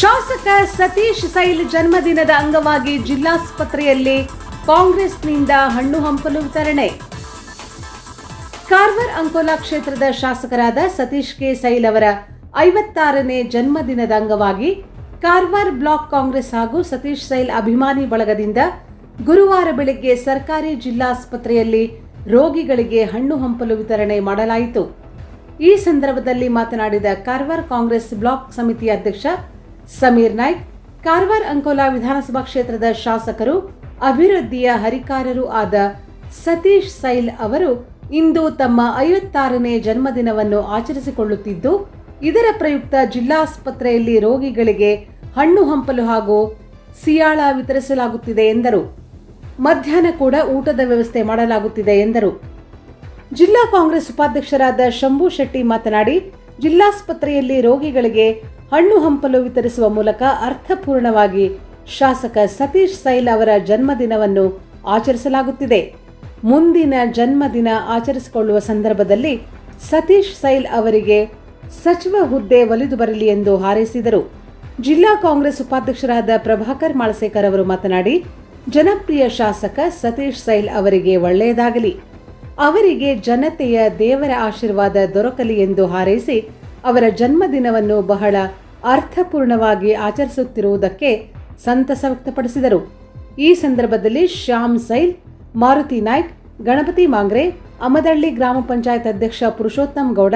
ಶಾಸಕ ಸತೀಶ್ ಸೈಲ್ ಜನ್ಮದಿನದ ಅಂಗವಾಗಿ ಜಿಲ್ಲಾಸ್ಪತ್ರೆಯಲ್ಲಿ ಕಾಂಗ್ರೆಸ್ನಿಂದ ಹಣ್ಣು ಹಂಪಲು ವಿತರಣೆ. ಕಾರ್ವರ್ ಅಂಕೋಲಾ ಕ್ಷೇತ್ರದ ಶಾಸಕರಾದ ಸತೀಶ್ ಕೆ ಸೈಲ್ ಅವರ ಐವತ್ತಾರನೇ ಜನ್ಮದಿನದ ಅಂಗವಾಗಿ ಕಾರ್ವಾರ್ ಬ್ಲಾಕ್ ಕಾಂಗ್ರೆಸ್ ಹಾಗೂ ಸತೀಶ್ ಸೈಲ್ ಅಭಿಮಾನಿ ಬಳಗದಿಂದ ಗುರುವಾರ ಬೆಳಗ್ಗೆ ಸರ್ಕಾರಿ ಜಿಲ್ಲಾಸ್ಪತ್ರೆಯಲ್ಲಿ ರೋಗಿಗಳಿಗೆ ಹಣ್ಣು ಹಂಪಲು ವಿತರಣೆ ಮಾಡಲಾಯಿತು. ಈ ಸಂದರ್ಭದಲ್ಲಿ ಮಾತನಾಡಿದ ಕಾರ್ವಾರ್ ಕಾಂಗ್ರೆಸ್ ಬ್ಲಾಕ್ ಸಮಿತಿ ಅಧ್ಯಕ್ಷ ಸಮೀರ್ ನಾಯ್ಕ್, ಕಾರವಾರ ಅಂಕೋಲಾ ವಿಧಾನಸಭಾ ಕ್ಷೇತ್ರದ ಶಾಸಕರು, ಅಭಿವೃದ್ಧಿಯ ಹರಿಕಾರರು ಆದ ಸತೀಶ್ ಸೈಲ್ ಅವರು ಇಂದು ತಮ್ಮ ಐವತ್ತಾರನೇ ಜನ್ಮದಿನವನ್ನು ಆಚರಿಸಿಕೊಳ್ಳುತ್ತಿದ್ದು, ಇದರ ಪ್ರಯುಕ್ತ ಜಿಲ್ಲಾಸ್ಪತ್ರೆಯಲ್ಲಿ ರೋಗಿಗಳಿಗೆ ಹಣ್ಣು ಹಂಪಲು ಹಾಗೂ ಸಿಯಾಳ ವಿತರಿಸಲಾಗುತ್ತಿದೆ ಎಂದರು. ಮಧ್ಯಾಹ್ನ ಕೂಡ ಊಟದ ವ್ಯವಸ್ಥೆ ಮಾಡಲಾಗುತ್ತಿದೆ ಎಂದರು. ಜಿಲ್ಲಾ ಕಾಂಗ್ರೆಸ್ ಉಪಾಧ್ಯಕ್ಷರಾದ ಶಂಭು ಶೆಟ್ಟಿ ಮಾತನಾಡಿ, ಜಿಲ್ಲಾಸ್ಪತ್ರೆಯಲ್ಲಿ ರೋಗಿಗಳಿಗೆ ಹಣ್ಣು ಹಂಪಲು ವಿತರಿಸುವ ಮೂಲಕ ಅರ್ಥಪೂರ್ಣವಾಗಿ ಶಾಸಕ ಸತೀಶ್ ಸೈಲ್ ಅವರ ಜನ್ಮದಿನವನ್ನು ಆಚರಿಸಲಾಗುತ್ತಿದೆ. ಮುಂದಿನ ಜನ್ಮದಿನ ಆಚರಿಸಿಕೊಳ್ಳುವ ಸಂದರ್ಭದಲ್ಲಿ ಸತೀಶ್ ಸೈಲ್ ಅವರಿಗೆ ಸಚಿವ ಹುದ್ದೆ ಒಲಿದು ಬರಲಿ ಎಂದು ಹಾರೈಸಿದರು. ಜಿಲ್ಲಾ ಕಾಂಗ್ರೆಸ್ ಉಪಾಧ್ಯಕ್ಷರಾದ ಪ್ರಭಾಕರ್ ಮಾಳಸೇಕರ್ ಅವರು ಮಾತನಾಡಿ, ಜನಪ್ರಿಯ ಶಾಸಕ ಸತೀಶ್ ಸೈಲ್ ಅವರಿಗೆ ಒಳ್ಳೆಯದಾಗಲಿ. ಅವರಿಗೆ ಜನತೆಯ ದೇವರ ಆಶೀರ್ವಾದ ದೊರಕಲಿ ಎಂದು ಹಾರೈಸಿ ಅವರ ಜನ್ಮದಿನವನ್ನು ಬಹಳ ಅರ್ಥಪೂರ್ಣವಾಗಿ ಆಚರಿಸುತ್ತಿರುವುದಕ್ಕೆ ಸಂತಸ ವ್ಯಕ್ತಪಡಿಸಿದರು. ಈ ಸಂದರ್ಭದಲ್ಲಿ ಶ್ಯಾಮ್ ಸೈಲ್, ಮಾರುತಿ ನಾಯ್ಕ್, ಗಣಪತಿ ಮಾಂಗ್ರೆ, ಅಮದಳ್ಳಿ ಗ್ರಾಮ ಪಂಚಾಯತ್ ಅಧ್ಯಕ್ಷ ಪುರುಷೋತ್ತಮ್ ಗೌಡ,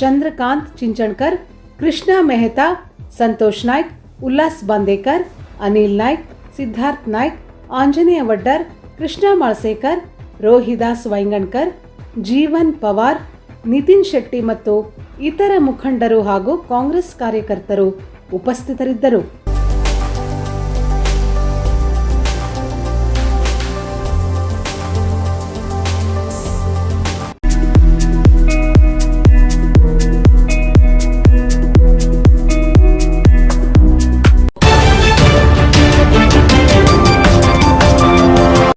ಚಂದ್ರಕಾಂತ್ ಚಿಂಚಣ್ಕರ್, ಕೃಷ್ಣ ಮೆಹ್ತಾ, ಸಂತೋಷ್ ನಾಯ್ಕ್, ಉಲ್ಲಾಸ್ ಬಾಂದೇಕರ್, ಅನಿಲ್ ನಾಯ್ಕ್, ಸಿದ್ಧಾರ್ಥ್ ನಾಯ್ಕ್, ಆಂಜನೇಯ ವಡ್ಡರ್, ಕೃಷ್ಣ ಮಾಳ್ಸೇಕರ್, ರೋಹಿದಾಸ್ ವೈಂಗಣ್ಕರ್, ಜೀವನ್ ಪವಾರ್, ನಿತಿನ್ ಶೆಟ್ಟಿ ಮತ್ತು ಇತರ ಮುಖಂಡರು ಹಾಗೂ ಕಾಂಗ್ರೆಸ್ ಕಾರ್ಯಕರ್ತರು ಉಪಸ್ಥಿತರಿದ್ದರು.